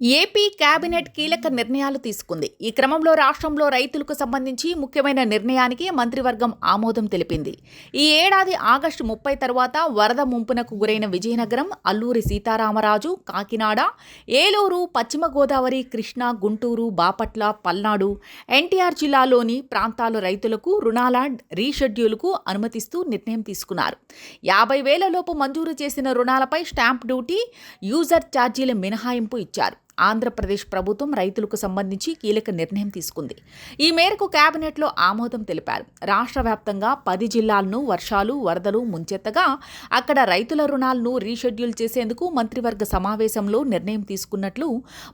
AP cabinet కీలక నిర్ణయాలు తీసుకుంది. ఈ క్రమంలో రాష్ట్రంలో రైతులకు సంబంధించి ముఖ్యమైన నిర్ణయానికి మంత్రివర్గం ఆమోదం తెలిపింది. ఈ ఏడాది ఆగస్టు ముప్పై తర్వాత వరద ముంపునకు గురైన విజయనగరం అల్లూరి సీతారామరాజు కాకినాడ ఏలూరు పశ్చిమ గోదావరి కృష్ణా గుంటూరు బాపట్ల పల్నాడు ఎన్టీఆర్ జిల్లాలోని ప్రాంతాల రైతులకు రుణాల రీషెడ్యూల్కు అనుమతిస్తూ నిర్ణయం తీసుకున్నారు. యాభై వేల లోపు మంజూరు చేసిన రుణాలపై స్టాంప్ డ్యూటీ యూజర్ ఛార్జీల మినహాయింపు ఇచ్చారు. ఆంధ్రప్రదేశ్ ప్రభుత్వం రైతులకు సంబంధించి కీలక నిర్ణయం తీసుకుంది. ఈ మేరకు కేబినెట్లో ఆమోదం తెలిపారు. రాష్ట్ర వ్యాప్తంగా పది జిల్లాలను వర్షాలు వరదలు ముంచెత్తగా అక్కడ రైతుల రుణాలను రీషెడ్యూల్ చేసేందుకు మంత్రివర్గ సమావేశంలో నిర్ణయం తీసుకున్నట్లు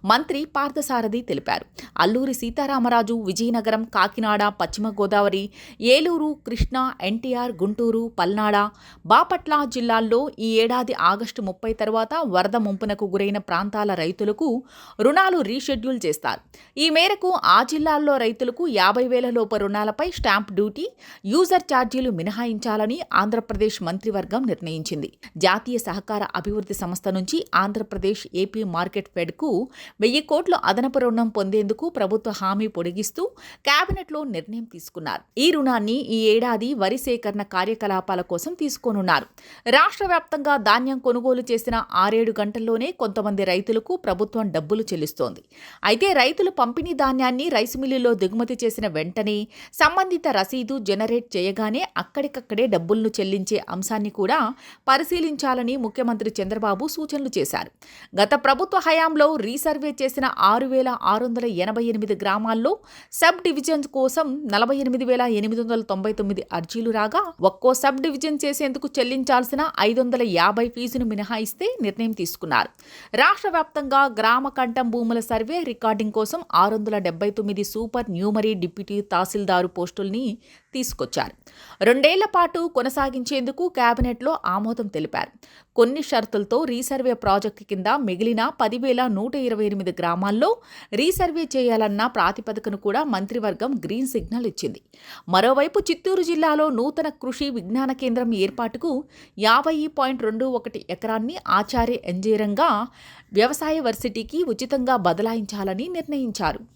మంత్రి పార్థసారథి తెలిపారు. అల్లూరి సీతారామరాజు విజయనగరం కాకినాడ పశ్చిమ గోదావరి ఏలూరు కృష్ణా ఎన్టీఆర్ గుంటూరు పల్నాడ బాపట్ల జిల్లాల్లో ఈ ఏడాది ఆగస్టు ముప్పై తర్వాత వరద ముంపునకు గురైన ప్రాంతాల రైతులకు రుణాలు రీషెడ్యూల్ చేస్తారు. ఈ మేరకు ఆ జిల్లాల్లో రైతులకు యాభై వేల లోపు రుణాలపై స్టాంప్ డ్యూటీ యూజర్ ఛార్జీలు మినహాయించాలని ఆంధ్రప్రదేశ్ మంత్రివర్గం నిర్ణయించింది. జాతీయ సహకార అభివృద్ధి సంస్థ నుంచి ఆంధ్రప్రదేశ్ ఏపీ మార్కెట్ ఫెడ్కు వెయ్యి కోట్ల అదనపు రుణం పొందేందుకు ప్రభుత్వ హామీ పొడిగిస్తూ కేబినెట్లో నిర్ణయం తీసుకున్నారు. ఈ రుణాన్ని ఈ ఏడాది వరి సేకరణ కార్యకలాపాల కోసం తీసుకోనున్నారు. రాష్ట్ర వ్యాప్తంగా ధాన్యం కొనుగోలు చేసిన ఆరేడు గంటల్లోనే కొంతమంది రైతులకు ప్రభుత్వం డబ్బులు చెల్లిస్తోంది. అయితే రైతులు పంపిణీ ధాన్యాన్ని రైసు మిల్లులో దిగుమతి చేసిన వెంటనే సంబంధిత రసీదు జనరేట్ చేయగానే అక్కడికక్కడే డబ్బులను చెల్లించే అంశాన్ని కూడా పరిశీలించాలని ముఖ్యమంత్రి చంద్రబాబు సూచనలు చేశారు. గత ప్రభుత్వ హయాంలో రీసర్వే చేసిన ఆరు వేల ఆరు వందల ఎనభై ఎనిమిది గ్రామాల్లో సబ్ డివిజన్ కోసం నలభై ఎనిమిది వేల ఎనిమిది వందల తొంభై తొమ్మిది అర్జీలు రాగా ఒక్కో సబ్ డివిజన్ చేసేందుకు చెల్లించాల్సిన ఐదు వందల యాభై ఫీజును మినహాయిస్తే నిర్ణయం తీసుకున్నారు. రాష్ట్ర వ్యాప్తంగా గ్రామ కంఠం భూముల సర్వే రికార్డింగ్ కోసం ఆరు వందల డెబ్బై తొమ్మిది సూపర్ న్యూమరీ డిప్యూటీ తహసీల్దారు పోస్టుల్ని తీసుకొచ్చారు. రెండేళ్ళ పాటు కొనసాగించేందుకు కేబినెట్లో ఆమోదం తెలిపారు. కొన్ని షరతులతో రీసర్వే ప్రాజెక్టు కింద మిగిలిన పదివేల నూట ఇరవై ఎనిమిది గ్రామాల్లో రీసర్వే చేయాలన్న ప్రాతిపదికను కూడా మంత్రివర్గం గ్రీన్ సిగ్నల్ ఇచ్చింది. మరోవైపు చిత్తూరు జిల్లాలో నూతన కృషి విజ్ఞాన కేంద్రం ఏర్పాటుకు యాభై పాయింట్ రెండు ఒకటి ఎకరాన్ని ఆచార్య ఎంజీరంగా వ్యవసాయ వర్సిటీకి ఉచితంగా బదలాయించాలని నిర్ణయించారు.